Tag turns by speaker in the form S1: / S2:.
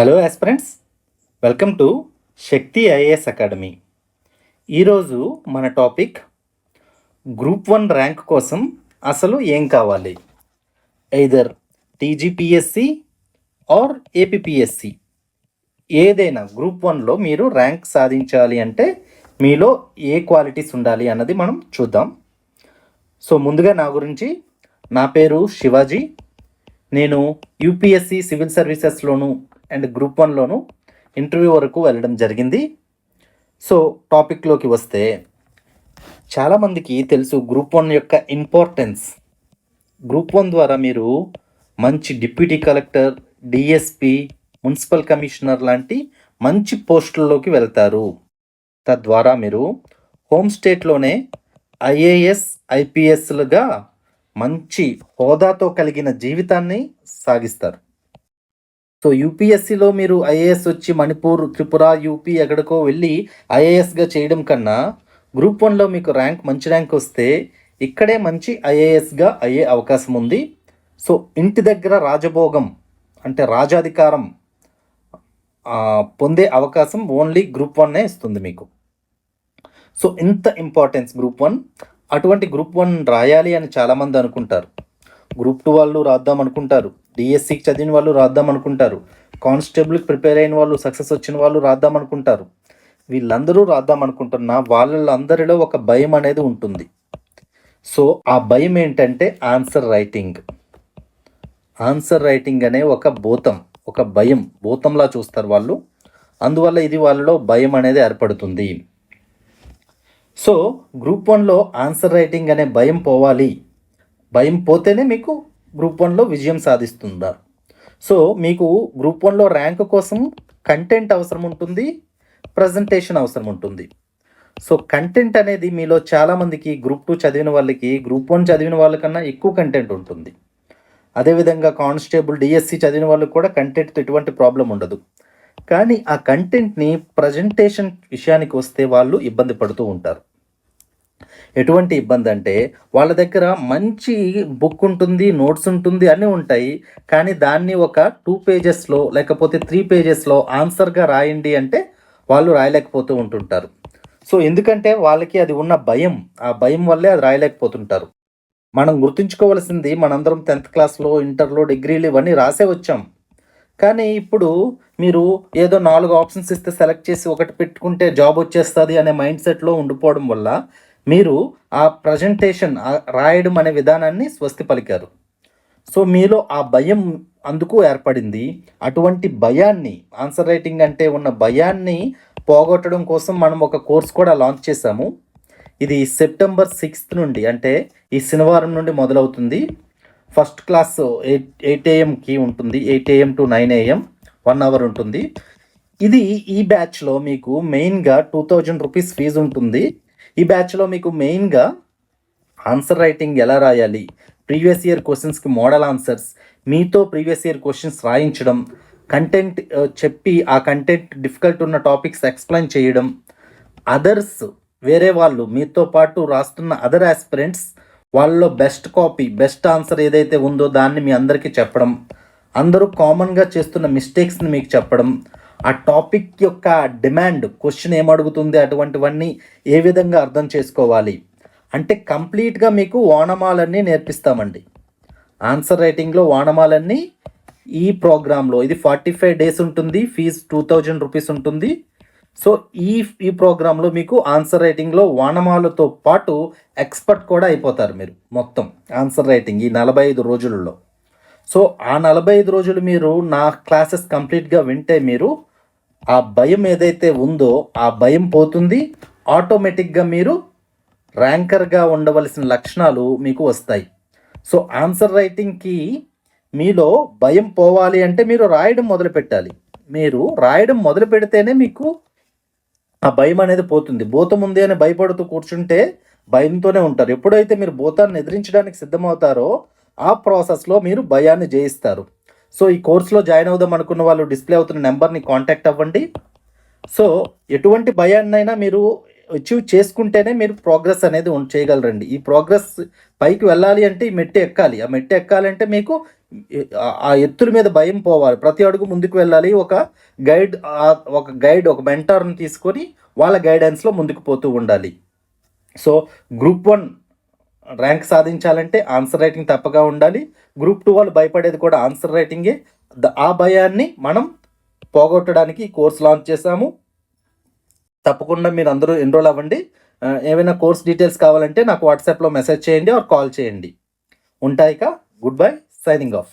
S1: Hello aspirants welcome to Shakti IAS academy ఈరోజు మన topic group one rank కోసం అసలు ఏం కావాలి? ఎయిదర్ టీజీపీఎస్సి ఆర్ ఏపీపీఎస్సి ఏదైనా గ్రూప్ వన్లో మీరు ర్యాంక్ సాధించాలి అంటే మీలో ఏ క్వాలిటీస్ ఉండాలి అన్నది మనం చూద్దాం. సో ముందుగా నా గురించి. నా పేరు శివాజీ. నేను యూపీఎస్సి సివిల్ సర్వీసెస్లోను అండ్ గ్రూప్ వన్లోను ఇంటర్వ్యూ వరకు వెళ్ళడం జరిగింది. సో టాపిక్లోకి వస్తే చాలామందికి తెలుసు గ్రూప్ వన్ యొక్క ఇంపార్టెన్స్. గ్రూప్ వన్ ద్వారా మీరు మంచి deputy collector DSP municipal commissioner లాంటి మంచి పోస్టుల్లోకి వెళ్తారు. తద్వారా మీరు హోమ్ స్టేట్లోనే ఐఏఎస్ ఐపీఎస్లుగా మంచి హోదాతో కలిగిన జీవితాన్ని సాగిస్తారు. సో యూపీఎస్సిలో మీరు ఐఏఎస్ వచ్చి మణిపూర్ త్రిపుర యూపీ ఎక్కడికో వెళ్ళి ఐఏఎస్గా చేయడం కన్నా గ్రూప్ వన్లో మీకు ర్యాంక్ మంచి ర్యాంక్ వస్తే ఇక్కడే మంచి ఐఏఎస్గా అయ్యే అవకాశం ఉంది. సో ఇంటి దగ్గర రాజభోగం అంటే రాజాధికారం పొందే అవకాశం ఓన్లీ గ్రూప్ వన్నే ఇస్తుంది మీకు. సో ఇంత ఇంపార్టెన్స్ గ్రూప్ వన్. అటువంటి గ్రూప్ వన్ రాయాలి అని చాలామంది అనుకుంటారు. గ్రూప్ టూ వాళ్ళు రాద్దాం అనుకుంటారు. డిఎస్సికి చదివిన వాళ్ళు రాద్దాం అనుకుంటారు. కానిస్టేబుల్కి ప్రిపేర్ అయిన వాళ్ళు సక్సెస్ వచ్చిన వాళ్ళు రాద్దాం అనుకుంటారు. వీళ్ళందరూ రాద్దాం అనుకుంటున్నా వాళ్ళందరిలో ఒక భయం అనేది ఉంటుంది. సో ఆ భయం ఏంటంటే ఆన్సర్ రైటింగ్. ఆన్సర్ రైటింగ్ అనే ఒక భూతం ఒక భయం భూతంలా చూస్తారు వాళ్ళు. అందువల్ల ఇది వాళ్ళలో భయం అనేది ఏర్పడుతుంది. సో గ్రూప్ వన్లో ఆన్సర్ రైటింగ్ అనే భయం పోవాలి. భయం పోతేనే మీకు గ్రూప్ వన్లో విజయం సాధిస్తుందా? సో మీకు గ్రూప్ వన్లో ర్యాంక్ కోసం కంటెంట్ అవసరం ఉంటుంది ప్రజెంటేషన్ అవసరం ఉంటుంది. సో కంటెంట్ అనేది మీలో చాలామందికి గ్రూప్ టూ చదివిన వాళ్ళకి గ్రూప్ వన్ చదివిన వాళ్ళకన్నా ఎక్కువ కంటెంట్ ఉంటుంది. అదేవిధంగా కానిస్టేబుల్ డిఎస్సి చదివిన వాళ్ళకి కూడా కంటెంట్తో ఎటువంటి ప్రాబ్లం ఉండదు. కానీ ఆ కంటెంట్ని ప్రజెంటేషన్ విషయానికి వస్తే వాళ్ళు ఇబ్బంది పడుతూ ఉంటారు. ఎటువంటి ఇబ్బంది అంటే వాళ్ళ దగ్గర మంచి బుక్ ఉంటుంది నోట్స్ ఉంటుంది అన్నీ ఉంటాయి. కానీ దాన్ని ఒక టూ పేజెస్లో లేకపోతే త్రీ పేజెస్లో ఆన్సర్గా రాయండి అంటే వాళ్ళు రాయలేకపోతూ ఉంటుంటారు. సో ఎందుకంటే వాళ్ళకి అది ఉన్న భయం. ఆ భయం వల్లే అది రాయలేకపోతుంటారు. మనం గుర్తుంచుకోవాల్సింది మనందరం టెన్త్ క్లాస్లో ఇంటర్లో డిగ్రీలు ఇవన్నీ రాసే వచ్చాం. కానీ ఇప్పుడు మీరు ఏదో నాలుగు ఆప్షన్స్ ఇస్తే సెలెక్ట్ చేసి ఒకటి పెట్టుకుంటే జాబ్ వచ్చేస్తుంది అనే మైండ్ సెట్లో ఉండిపోవడం వల్ల మీరు ఆ ప్రజెంటేషన్ రాయడం అనే విధానాన్ని స్వస్తి పలికారు. సో మీలో ఆ భయం అందుకు ఏర్పడింది. అటువంటి భయాన్ని ఆన్సర్ రైటింగ్ అంటే ఉన్న భయాన్ని పోగొట్టడం కోసం మనం ఒక కోర్స్ కూడా లాంచ్ చేశాము. ఇది సెప్టెంబర్ సిక్స్త్ నుండి అంటే ఈ శనివారం నుండి మొదలవుతుంది. ఫస్ట్ క్లాస్ ఎయిట్ ఎయిట్ ఏఎంకి ఉంటుంది. Eight AM to nine AM one hour ఉంటుంది. ఇది ఈ బ్యాచ్లో మీకు మెయిన్గా టూ థౌజండ్ రూపీస్ ఫీజు ఉంటుంది. ఈ బ్యాచ్లో మీకు మెయిన్గా ఆన్సర్ రైటింగ్ ఎలా రాయాలి ప్రీవియస్ ఇయర్ క్వశ్చన్స్కి మోడల్ ఆన్సర్స్ మీతో ప్రీవియస్ ఇయర్ క్వశ్చన్స్ రాయించడం కంటెంట్ uh, చెప్పి ఆ కంటెంట్ డిఫికల్ట్ ఉన్న టాపిక్స్ ఎక్స్ప్లెయిన్ చేయడం అదర్స్ వేరే వాళ్ళు మీతో పాటు రాస్తున్న అదర్ ఆస్పిరెంట్స్ వాళ్ళలో బెస్ట్ కాపీ బెస్ట్ ఆన్సర్ ఏదైతే ఉందో దాన్ని మీ అందరికీ చెప్పడం అందరూ కామన్గా చేస్తున్న మిస్టేక్స్ని మీకు చెప్పడం ఆ టాపిక్ యొక్క డిమాండ్ క్వశ్చన్ ఏమడుగుతుంది అటువంటివన్నీ ఏ విధంగా అర్థం చేసుకోవాలి? అంటే కంప్లీట్గా మీకు ఓనమాలన్నీ నేర్పిస్తామండి. ఆన్సర్ రైటింగ్లో ఓనమాలన్నీ ఈ ప్రోగ్రాంలో ఇది ఫార్టీ ఫైవ్ డేస్ ఉంటుంది ఫీజ్ టూ థౌజండ్ రూపీస్ ఉంటుంది. సో ఈ ఈ ప్రోగ్రాంలో మీకు ఆన్సర్ రైటింగ్లో వానమాలతో పాటు ఎక్స్పర్ట్ కూడా అయిపోతారు మీరు మొత్తం ఆన్సర్ రైటింగ్ ఈ నలభై ఐదు రోజులలో. సో ఆ నలభై ఐదు రోజులు మీరు నా క్లాసెస్ కంప్లీట్గా వింటే మీరు ఆ భయం ఏదైతే ఉందో ఆ భయం పోతుంది. ఆటోమేటిక్గా మీరు ర్యాంకర్గా ఉండవలసిన లక్షణాలు మీకు వస్తాయి. సో ఆన్సర్ రైటింగ్కి మీలో భయం పోవాలి అంటే మీరు రాయడం మొదలు పెట్టాలి. మీరు రాయడం మొదలు పెడితేనే మీకు ఆ భయం అనేది పోతుంది. భూతం ఉంది అని భయపడుతూ కూర్చుంటే భయంతోనే ఉంటారు. ఎప్పుడైతే మీరు భూతాన్ని ఎదిరించడానికి సిద్ధమవుతారో ఆ ప్రాసెస్లో మీరు భయాన్ని జయిస్తారు. సో ఈ కోర్సులో జాయిన్ అవుదాం అనుకున్న వాళ్ళు డిస్ప్లే అవుతున్న నెంబర్ని కాంటాక్ట్ అవ్వండి. సో ఎటువంటి భయాన్నైనా మీరు అచీవ్ చేసుకుంటేనే మీరు ప్రోగ్రెస్ అనేది చేయగలరండి. ఈ ప్రోగ్రెస్ పైకి వెళ్ళాలి అంటే ఈ మెట్టు ఎక్కాలి. ఆ మెట్టు ఎక్కాలంటే మీకు ఆ- ఎత్తుల మీద భయం పోవాలి. ప్రతి అడుగు ముందుకు వెళ్ళాలి. ఒక గైడ్ ఒక గైడ్ ఒక మెంటర్ని తీసుకొని వాళ్ళ గైడెన్స్లో ముందుకు పోతూ ఉండాలి. సో గ్రూప్ వన్ ర్యాంక్ సాధించాలంటే ఆన్సర్ రైటింగ్ తప్పగా ఉండాలి. గ్రూప్ టూ వాళ్ళు భయపడేది కూడా ఆన్సర్ రైటింగే. ఆ భయాన్ని మనం పోగొట్టడానికి కోర్స్ లాంచ్ చేశాము. తప్పకుండా మీరు అందరూ ఎన్రోల్ అవ్వండి. ఏమైనా కోర్స్ డీటెయిల్స్ కావాలంటే నాకు వాట్సాప్లో మెసేజ్ చేయండి ఆర్ కాల్ చేయండి. ఉంటాయిక గుడ్ బై సైనింగ్ ఆఫ్